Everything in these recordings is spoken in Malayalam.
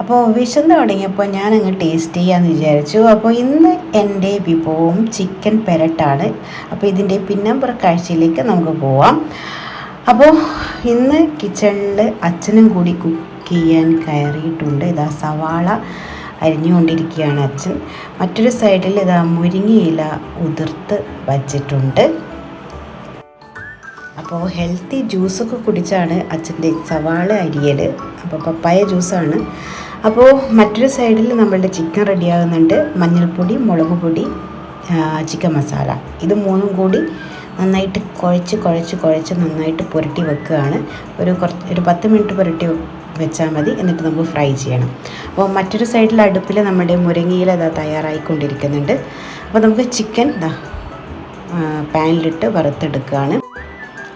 അപ്പോൾ വിശന്ന് തുടങ്ങിയപ്പോൾ ഞാൻ അങ്ങ് ടേസ്റ്റ് ചെയ്യാമെന്ന് വിചാരിച്ചു. അപ്പോൾ ഇന്ന് എന്റെ വിഭവം ചിക്കൻ പെരട്ടാണ്. അപ്പോൾ ഇതിന്റെ പിന്നമ്പുറ കാഴ്ചയിലേക്ക് നമുക്ക് പോവാം. അപ്പോൾ ഇന്ന് കിച്ചണിൽ അച്ഛനും കൂടി കുക്ക് ചെയ്യാൻ കയറിയിട്ടുണ്ട്. ഇതാ സവാള അരിഞ്ഞുകൊണ്ടിരിക്കുകയാണ് അച്ഛൻ. മറ്റൊരു സൈഡിൽ ഇതാ മുരിങ്ങയില ഉതിർത്ത് വച്ചിട്ടുണ്ട്. അപ്പോൾ ഹെൽത്തി ജ്യൂസൊക്കെ കുടിച്ചാണ് അച്ഛന്റെ സവാള അരിയൽ അപ്പോൾ പപ്പായ ജ്യൂസാണ് അപ്പോൾ മറ്റൊരു സൈഡിൽ നമ്മളുടെ ചിക്കൻ റെഡിയാകുന്നുണ്ട്. മഞ്ഞൾപ്പൊടി മുളക് പൊടി ചിക്കൻ മസാല. ഇത് മൂന്നും കൂടി നന്നായിട്ട് കുഴച്ച് കുഴച്ച് കുഴച്ച് നന്നായിട്ട് പുരട്ടി വെക്കുകയാണ്. ഒരു കുറച്ച് ഒരു പത്ത് മിനിറ്റ് പുരട്ടി വെച്ചാൽ മതി. എന്നിട്ട് നമുക്ക് ഫ്രൈ ചെയ്യണം. അപ്പോൾ മറ്റൊരു സൈഡിൽ അടുപ്പിൽ നമ്മുടെ മുരിങ്ങയില ഇതാ തയ്യാറായിക്കൊണ്ടിരിക്കുന്നുണ്ട്. അപ്പോൾ നമുക്ക് ചിക്കൻ പാനിലിട്ട് വറുത്തെടുക്കുകയാണ്.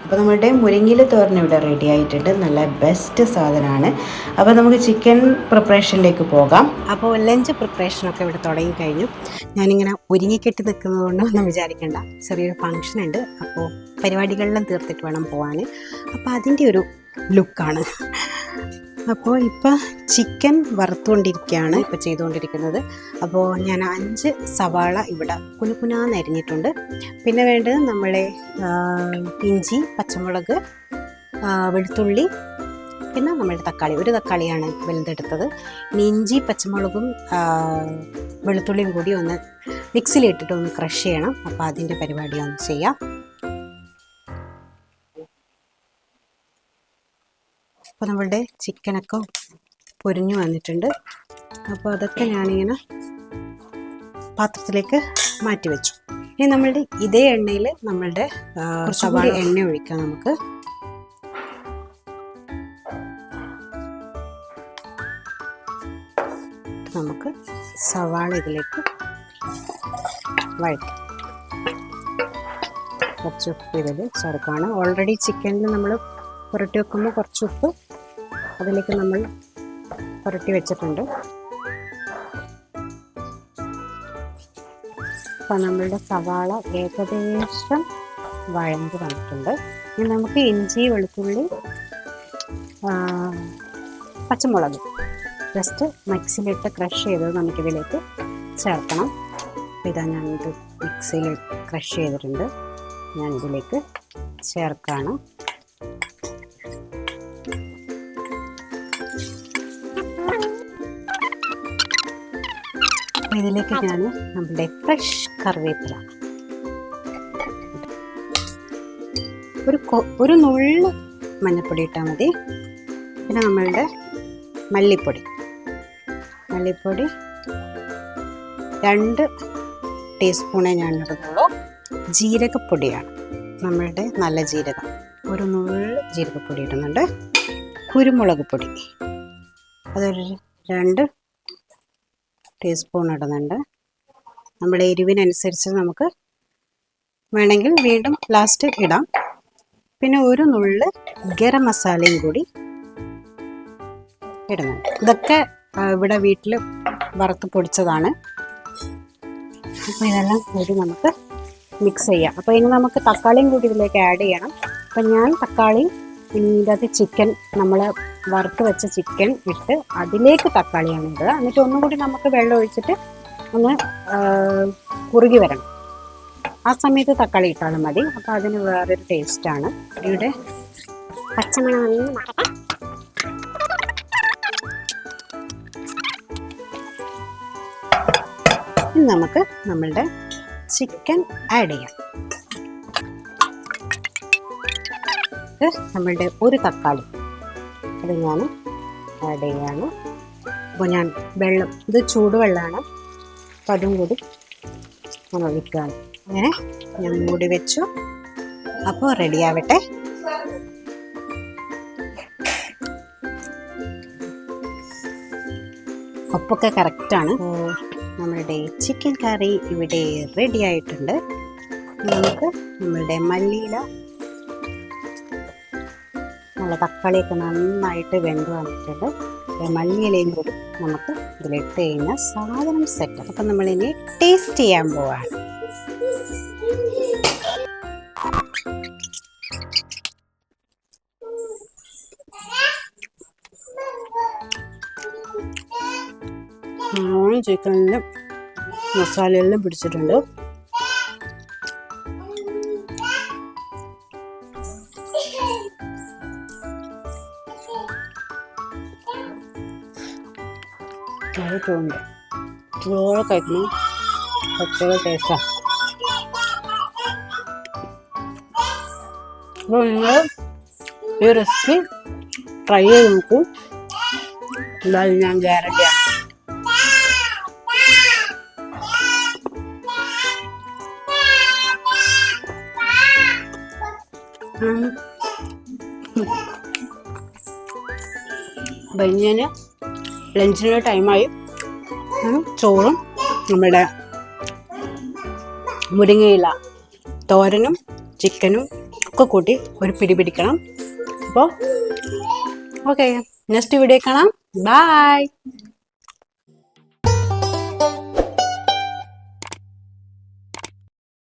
അപ്പോൾ നമ്മുടെ മുരിങ്ങയില തോരൻ ഇവിടെ റെഡി ആയിട്ടുണ്ട്. നല്ല ബെസ്റ്റ് സാധനമാണ്. അപ്പോൾ നമുക്ക് ചിക്കൻ പ്രിപ്പറേഷനിലേക്ക് പോകാം. അപ്പോൾ ലഞ്ച് പ്രിപ്പറേഷനൊക്കെ ഇവിടെ തുടങ്ങിക്കഴിഞ്ഞു. ഞാനിങ്ങനെ ഒരുങ്ങിക്കെട്ടി നിൽക്കുന്നതുകൊണ്ടൊന്നും വിചാരിക്കേണ്ട. ചെറിയൊരു ഫങ്ഷൻ ഉണ്ട്. അപ്പോൾ പരിപാടികളിലും തീർത്തിട്ട് വേണം പോകാൻ അപ്പോൾ അതിന്റെ ഒരു ലുക്കാണ് അപ്പോൾ ഇപ്പോൾ ചിക്കൻ വറുത്തുകൊണ്ടിരിക്കുകയാണ് ഇപ്പോൾ ചെയ്തുകൊണ്ടിരിക്കുന്നത് അപ്പോൾ ഞാൻ അഞ്ച് സവാള ഇവിടെ കുനുകുനാന്ന് അരിഞ്ഞിട്ടുണ്ട്. പിന്നെ വേണ്ടത് നമ്മളെ ഇഞ്ചി പച്ചമുളക് വെളുത്തുള്ളി പിന്നെ നമ്മുടെ തക്കാളി. ഒരു തക്കാളിയാണ് വലുതെടുത്തത്. ഇനി ഇഞ്ചി പച്ചമുളകും വെളുത്തുള്ളിയും കൂടി ഒന്ന് മിക്സിയിലിട്ടിട്ട് ഒന്ന് ക്രഷ് ചെയ്യണം. അപ്പോൾ അതിന്റെ പരിപാടി ഒന്ന് ചെയ്യാം. അപ്പോൾ നമ്മളുടെ ചിക്കനൊക്കെ പൊരിഞ്ഞു വന്നിട്ടുണ്ട്. അപ്പോൾ അതൊക്കെ ഞാനിങ്ങനെ പാത്രത്തിലേക്ക് മാറ്റി വെച്ചു. ഇനി നമ്മളുടെ ഇതേ എണ്ണയിൽ നമ്മളുടെ സവാള എണ്ണ ഒഴിക്കാം നമുക്ക്. നമുക്ക് സവാള ഇതിലേക്ക് വഴറ്റാം. കുറച്ച് ഉപ്പ് ഇതിൽ ചേർക്കുകയാണ് ഓൾറെഡി ചിക്കനിൽ നമ്മൾ പുരട്ടി വെക്കുമ്പോൾ കുറച്ച് ഉപ്പ് അതിലേക്ക് നമ്മൾ പുരട്ടി വെച്ചിട്ടുണ്ട്. അപ്പം നമ്മളുടെ സവാള ഏകദേശം വഴണ്ട് വന്നിട്ടുണ്ട്. ഇനി നമുക്ക് ഇഞ്ചി വെളുത്തുള്ളി പച്ചമുളക് ജസ്റ്റ് മിക്സിയിലിട്ട് ക്രഷ് ചെയ്തത് നമുക്കിതിലേക്ക് ചേർക്കണം. ഇതാ ഞാനിത് മിക്സിയിൽ ക്രഷ് ചെയ്തിട്ടുണ്ട്. ഞാൻ ഇതിലേക്ക് ചേർക്കാണ്. അപ്പോൾ ഇതിലേക്ക് ഞാൻ നമ്മുടെ ഫ്രഷ് കറിവേപ്പില. ഒരു ഒരു നുള്ള് മഞ്ഞൾപ്പൊടി ഇട്ടാൽ മതി. പിന്നെ നമ്മളുടെ മല്ലിപ്പൊടി. മല്ലിപ്പൊടി രണ്ട് ടീസ്പൂണേ ഞാൻ ഇടുന്നുള്ളൂ. ജീരകപ്പൊടിയാണ് നമ്മളുടെ നല്ല ജീരകം. ഒരു നുള്ള് ജീരകപ്പൊടി ഇടുന്നുണ്ട്. കുരുമുളക് പൊടി. അതൊരു രണ്ട് ടീസ്പൂൺ ഇടുന്നുണ്ട്. നമ്മുടെ എരിവിനനുസരിച്ച് നമുക്ക് വേണമെങ്കിൽ വീണ്ടും ലാസ്റ്റ് ഇടാം. പിന്നെ ഒരു നുള്ള് ഗരം മസാലയും കൂടി ഇടുന്നുണ്ട്. ഇതൊക്കെ ഇവിടെ വീട്ടിൽ വറുത്ത് പൊടിച്ചതാണ്. അപ്പോൾ ഇതെല്ലാം കൂടി നമുക്ക് മിക്സ് ചെയ്യാം. അപ്പോൾ ഇനി നമുക്ക് തക്കാളിയും കൂടി ഇതിലേക്ക് ആഡ് ചെയ്യണം. അപ്പം ഞാൻ തക്കാളി ഇതിന്റെ അകത്ത് ചിക്കൻ നമ്മൾ വറുത്ത് വെച്ച ചിക്കൻ ഇട്ട് അതിലേക്ക് തക്കാളിയാണ് ഇടുക. എന്നിട്ട് ഒന്നും കൂടി നമുക്ക് വെള്ളം ഒഴിച്ചിട്ട് ഒന്ന് കുറുകി വരണം. ആ സമയത്ത് തക്കാളി ഇട്ടാലും മതി. അപ്പോൾ അതിന് വേറൊരു ടേസ്റ്റാണ് ഇവിടെ പച്ചമണം ഇനി നമുക്ക് നമ്മളുടെ ചിക്കൻ ആഡ് ചെയ്യാം. ഇത് നമ്മളുടെ ഒരു തക്കാളി. അത് ഞാൻ ആഡ് ചെയ്യാണ് അപ്പോൾ ഞാൻ വെള്ളം ഇത് ചൂടുവെള്ളമാണ്. അപ്പം അതും കൂടി ഞാൻ ഒഴിക്കുകയാണ്. അങ്ങനെ ഞാൻ മൂടി വെച്ചു. അപ്പോൾ റെഡി ആവട്ടെ. ഉപ്പൊക്കെ കറക്റ്റാണ് നമ്മളുടെ ചിക്കൻ കറി ഇവിടെ റെഡി ആയിട്ടുണ്ട്. നമുക്ക് നമ്മളുടെ മല്ലിയില നല്ല തക്കാളിയൊക്കെ നന്നായിട്ട് വെന്ത് വന്നിട്ടുണ്ട്. മല്ലിയിലയും കൂടി നമുക്ക് ഇതിലിട്ട് കഴിഞ്ഞാൽ സാധനം സെറ്റ് അപ്പം നമ്മളിനി ടേസ്റ്റ് ചെയ്യാൻ പോവാണ്. ചിക്കനിലും മസാലയിലും പിടിച്ചിട്ടുണ്ട്. നല്ല ചൂടുണ്ട് ചൂടോടെ കഴിക്കണം. പ്രത്യേക ടേസ്റ്റാണ് അപ്പോൾ നിങ്ങൾ ഈ റെസിപ്പി ട്രൈ ചെയ്ത് നോക്കൂ. എന്തായാലും ഞാൻ ഗ്യാരണ്ടിയാണ് ബനിയന് ലഞ്ചിനുള്ള ടൈമായി ചോറും നമ്മുടെ മുരിങ്ങയില തോരനും ചിക്കനും ഒക്കെ കൂട്ടി ഒരു പിടി പിടിക്കണം. അപ്പോൾ ഓക്കെ നെക്സ്റ്റ് വീഡിയോ കാണാം. ബൈ